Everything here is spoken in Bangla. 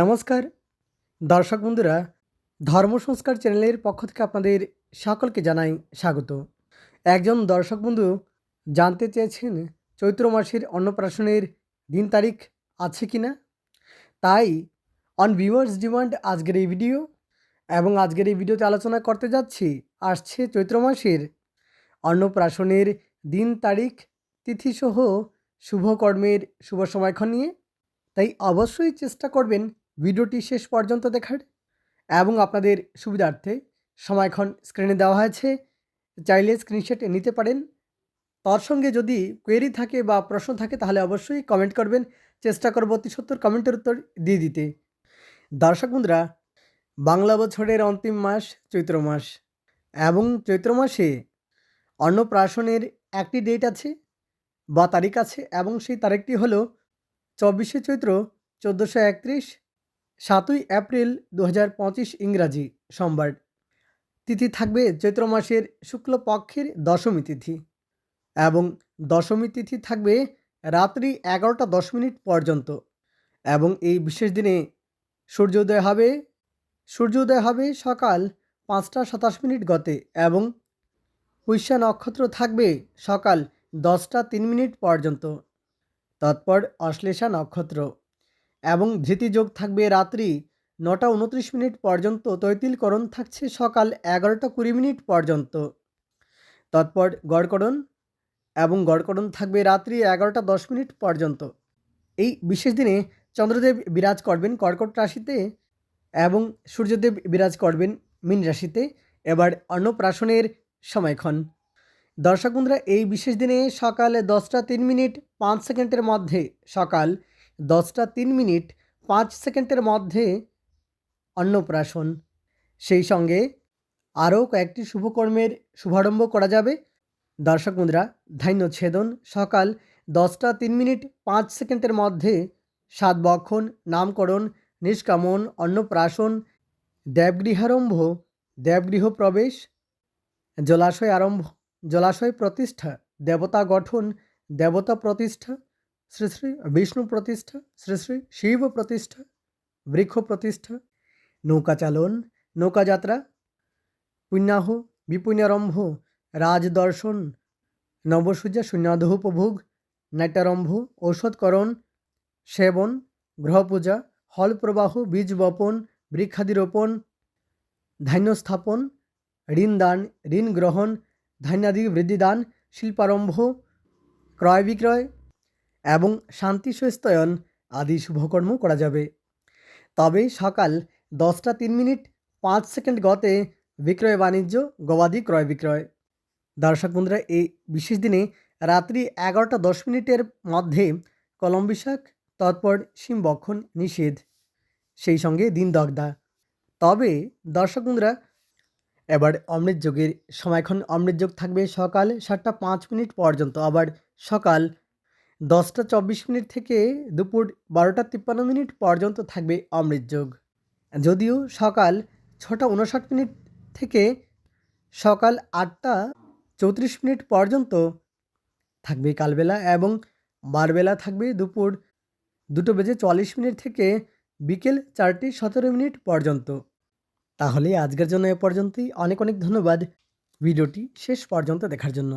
নমস্কার। দর্শক বন্ধুরা, ধর্ম সংস্কার চ্যানেলের পক্ষ থেকে আপনাদের সকলকে জানাই স্বাগত। একজন দর্শক বন্ধু জানতে চেয়েছেন, চৈত্র মাসের অন্নপ্রাশনের দিন তারিখ আছে কি না তাই অন ভিউয়ার্স ডিমান্ড আজকের এই ভিডিও এবং আজকের এই ভিডিওতে আলোচনা করতে যাচ্ছি, আসছে চৈত্র মাসের অন্নপ্রাশনের দিন তারিখ, তিথিসহ শুভকর্মের শুভ সময়ক্ষণ নিয়ে। তাই অবশ্যই চেষ্টা করবেন ভিডিওটি শেষ পর্যন্ত দেখার এবং আপনাদের সুবিধার্থে সময়ক্ষণ স্ক্রিনে দেওয়া হয়েছে। চাইলে স্ক্রিনশট নিতে পারেন। তার সঙ্গে যদি কোয়েরি থাকে বা প্রশ্ন থাকে, তাহলে অবশ্যই কমেন্ট করবেন। চেষ্টা করব অতি সত্তর কমেন্টের উত্তর দিয়ে দিতে। দর্শক বন্ধুরা, বাংলা বছরের অন্তিম মাস চৈত্র মাস এবং চৈত্র মাসে অন্নপ্রাশনের একটি ডেট আছে বা তারিখ আছে এবং সেই তারিখটি হলো চব্বিশে চৈত্র চোদ্দোশো একত্রিশ সাতই এপ্রিল দু হাজার পঁচিশ ইংরাজি সোমবার। তিথি থাকবে চৈত্র মাসের শুক্লপক্ষের দশমী তিথি এবং দশমী তিথি থাকবে রাত্রি এগারোটা দশ মিনিট পর্যন্ত এবং এই বিশেষ দিনে সূর্যোদয় হবে সূর্যোদয় হবে সকাল পাঁচটা সাতাশ মিনিট গতে এবং পুষ্যা নক্ষত্র থাকবে সকাল দশটা তিন মিনিট পর্যন্ত। তৎপর অশ্লেষা নক্ষত্র। এবং ধৃতিযোগ থাকবে রাত্রি নটা উনত্রিশ মিনিট পর্যন্ত। তৈতিলকরণ থাকছে সকাল এগারোটা কুড়ি মিনিট পর্যন্ত। তৎপর গড়করণ এবং গড়করণ থাকবে রাত্রি এগারোটা দশ মিনিট পর্যন্ত। এই বিশেষ দিনে চন্দ্রদেব বিরাজ করবেন কর্কট রাশিতে এবং সূর্যদেব বিরাজ করবেন মীন রাশিতে। এবার অন্নপ্রাশনের সময়ক্ষণ। দর্শক বন্ধুরা, এই বিশেষ দিনে সকাল দশটা তিন মিনিট পাঁচ সেকেন্ডের মধ্যে সকাল দশটা তিন মিনিট পাঁচ সেকেন্ডের মধ্যে অন্নপ্রাশন। সেই সঙ্গে আরও কয়েকটি শুভকর্মের শুভারম্ভ করা যাবে। দর্শক বন্ধুরা, ধান্য ছেদন সকাল দশটা তিন মিনিট পাঁচ সেকেন্ডের মধ্যে সাত বক্ষণ নামকরণ, নিষ্কামন, অন্নপ্রাশন, দেবগৃহারম্ভ, দেবগৃহ প্রবেশ, জলাশয় আরম্ভ, জলাশয় প্রতিষ্ঠা, দেবতা গঠন, দেবতা প্রতিষ্ঠা শ্রী শ্রী বিষ্ণু প্রতিষ্ঠা শ্রী শ্রী শিব প্রতিষ্ঠা বৃক্ষ প্রতিষ্ঠা নৌকা চালন নৌকা যাত্রা পুণ্যাহ বিপুণ্যারম্ভ রাজদর্শন নবসূজা শূন্যাধ উপভোগ নাট্যারম্ভ ঔষধকরণ সেবন গ্রহপূজা হল প্রবাহ বীজ বপন বৃক্ষাদি রোপণ ধান্য স্থাপন ঋণ দান ঋণ গ্রহণ ধান্যাদি বৃদ্ধিদান শিল্পারম্ভ ক্রয় বিক্রয় এবং শান্তি সস্তয়ন আদি শুভকর্ম করা যাবে। তবে সকাল দশটা তিন মিনিট পাঁচ সেকেন্ড গতে বিক্রয় বাণিজ্য, গবাদি ক্রয় বিক্রয়। দর্শক বন্ধুরা, এই বিশেষ দিনে রাত্রি এগারোটা দশ মিনিটের মধ্যে কলম বিশাখ তৎপর শিমবক্ষণ নিষেধ। সেই সঙ্গে দিন দগ্ধা তবে দর্শক বন্ধুরা, এবার অমৃত যোগের সময়ক্ষণ অমৃত যোগ থাকবে সকাল সাতটা পাঁচ মিনিট পর্যন্ত। আবার সকাল দশটা চব্বিশ মিনিট থেকে দুপুর বারোটা তিপ্পান্ন মিনিট পর্যন্ত থাকবে অমৃত যোগ। যদিও সকাল ছটা উনষাট মিনিট থেকে সকাল আটটা চৌত্রিশ মিনিট পর্যন্ত থাকবে কালবেলা এবং বারবেলা থাকবে দুপুর দুটো বেজে চল্লিশ মিনিট থেকে বিকেল চারটে সতেরো মিনিট পর্যন্ত। তাহলে আজকের জন্য এ পর্যন্তই। অনেক অনেক ধন্যবাদ ভিডিওটি শেষ পর্যন্ত দেখার জন্য।